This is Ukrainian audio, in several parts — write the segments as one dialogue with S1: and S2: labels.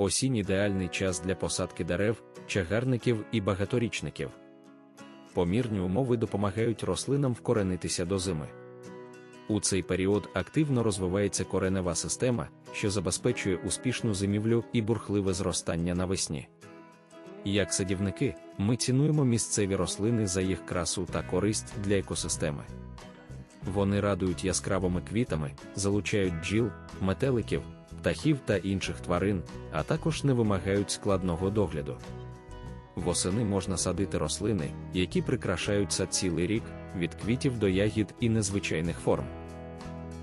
S1: Осінь ідеальний час для посадки дерев, чагарників і багаторічників. Помірні умови допомагають рослинам вкоренитися до зими. У цей період активно розвивається коренева система, що забезпечує успішну зимівлю і бурхливе зростання навесні. Як садівники, ми цінуємо місцеві рослини за їх красу та користь для екосистеми. Вони радують яскравими квітами, залучають бджіл, метеликів, птахів та інших тварин, а також не вимагають складного догляду. Восени можна садити рослини, які прикрашають сад цілий рік, від квітів до ягід і незвичайних форм.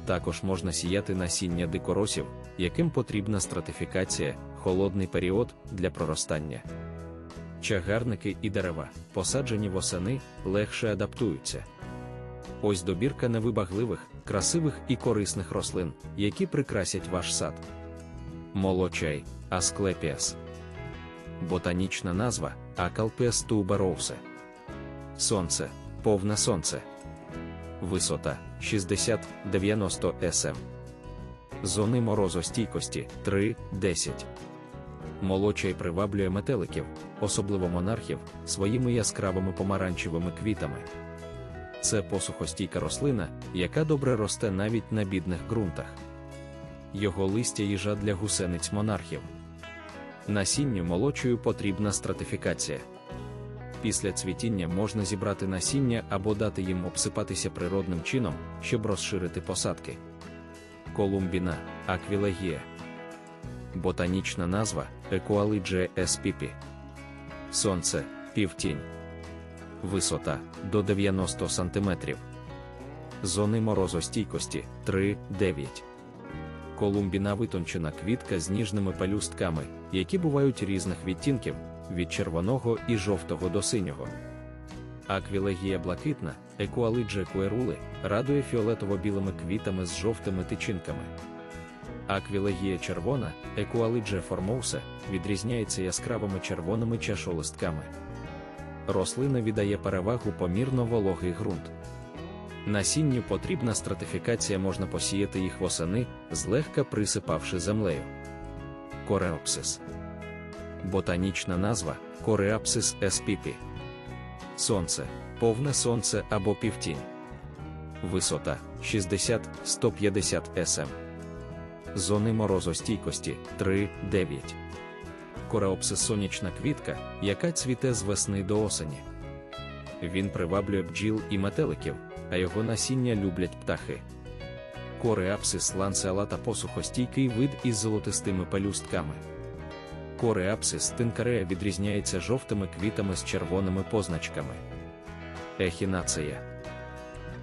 S1: Також можна сіяти насіння дикоросів, яким потрібна стратифікація, холодний період для проростання. Чагарники і дерева, посаджені восени, легше адаптуються. Ось добірка невибагливих, красивих і корисних рослин, які прикрасять ваш сад. Молочай, Асклепіас. Ботанічна назва Акалпіас tuberosa. Сонце, повне сонце. Висота 60-90 см. Зони морозостійкості 3-10. Молочай приваблює метеликів, особливо монархів, своїми яскравими помаранчевими квітами. Це посухостійка рослина, яка добре росте навіть на бідних ґрунтах. Його листя їжа для гусениць монархів. Насінню молочою потрібна стратифікація. Після цвітіння можна зібрати насіння або дати їм обсипатися природним чином, щоб розширити посадки. Колумбіна, аквілегія. Ботанічна назва Equaligia spp. Сонце, півтінь. Висота до 90 см. Зони морозостійкості 3-9. Колумбіна витончена квітка з ніжними пелюстками, які бувають різних відтінків від червоного і жовтого до синього. Аквілегія блакитна, екуалиджа куерули, радує фіолетово-білими квітами з жовтими тичинками. Аквілегія червона, екуалиджа формоуса, відрізняється яскравими червоними чашолистками. Рослина віддає перевагу помірно вологий ґрунт. Насінню потрібна стратифікація можна посіяти їх восени, злегка присипавши землею. Кореопсис. Ботанічна назва Кореапсис spp. Сонце, повне сонце або півтінь. Висота 60-150 см. Зони морозостійкості 3-9. Кореопсис сонячна квітка, яка цвіте з весни до осені. Він приваблює бджіл і метеликів, а його насіння люблять птахи. Кореапсис ланцеолата посухостійкий вид із золотистими пелюстками. Кореапсис тинкарея відрізняється жовтими квітами з червоними позначками. Ехінація.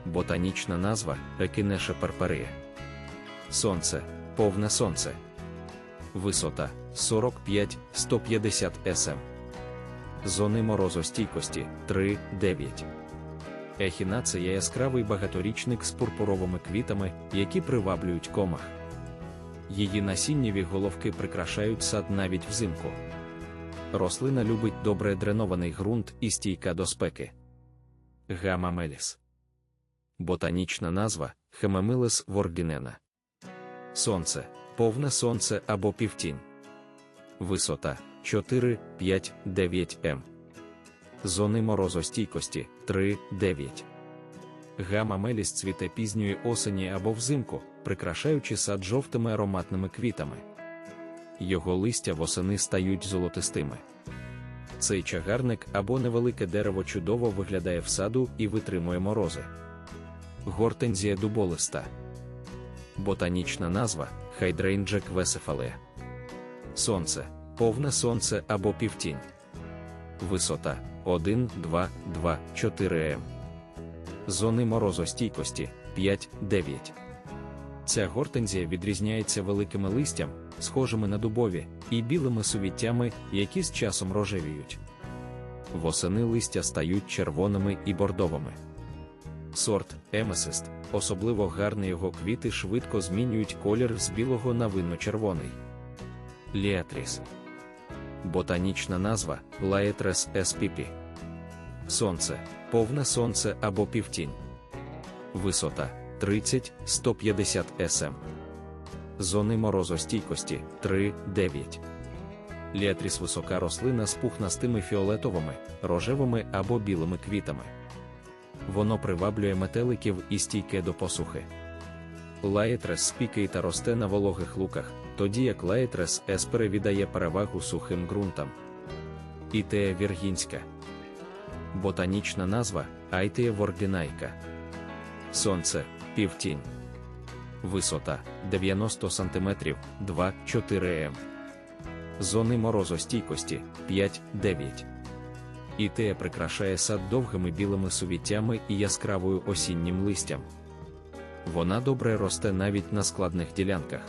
S1: Ботанічна назва Екінеша перперія. Сонце, повне сонце. Висота 45-150 см. Зони морозостійкості 3-9. Ехінація яскравий багаторічник з пурпуровими квітами, які приваблюють комах. Її насіннєві головки прикрашають сад навіть взимку. Рослина любить добре дренований ґрунт і стійка до спеки. Гамамеліс. Ботанічна назва Хемамилес вордінена. Сонце, повне сонце або півтінь. Висота 4, 5, 9 м. Зони морозостійкості 3, 9. Гама меліс цвіте пізньої осені або взимку, прикрашаючи сад жовтими ароматними квітами. Його листя восени стають золотистими. Цей чагарник або невелике дерево чудово виглядає в саду і витримує морози. Гортензія дуболиста. Ботанічна назва Хайдрейнджек весефалея. Сонце, повне сонце або півтінь. Висота 1, 2, 2, 4 м. Зони морозостійкості 5, 9. Ця гортензія відрізняється великими листям, схожими на дубові, і білими сувіттями, які з часом рожевіють. Восени листя стають червоними і бордовими. Сорт емесист, особливо гарні його квіти швидко змінюють колір з білого на винно-червоний. Ліатріс. Ботанічна назва Laetres spp. Сонце, повне сонце або півтінь. Висота 30-150 см. Зони морозостійкості 3-9. Ліатріс висока рослина з пухнастими фіолетовими, рожевими або білими квітами. Воно приваблює метеликів і стійке до посухи. Лаєтрес спікає та росте на вологих луках, тоді як Лаєтрес еспере віддає перевагу сухим ґрунтам. Ітея віргінська. Ботанічна назва Айтея вордінайка. Сонце півтінь. Висота 90 см 2-4 м. Зони морозостійкості 5-9. Ітея прикрашає сад довгими білими сувіттями і яскравою осіннім листям. Вона добре росте навіть на складних ділянках.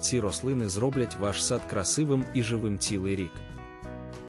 S1: Ці рослини зроблять ваш сад красивим і живим цілий рік.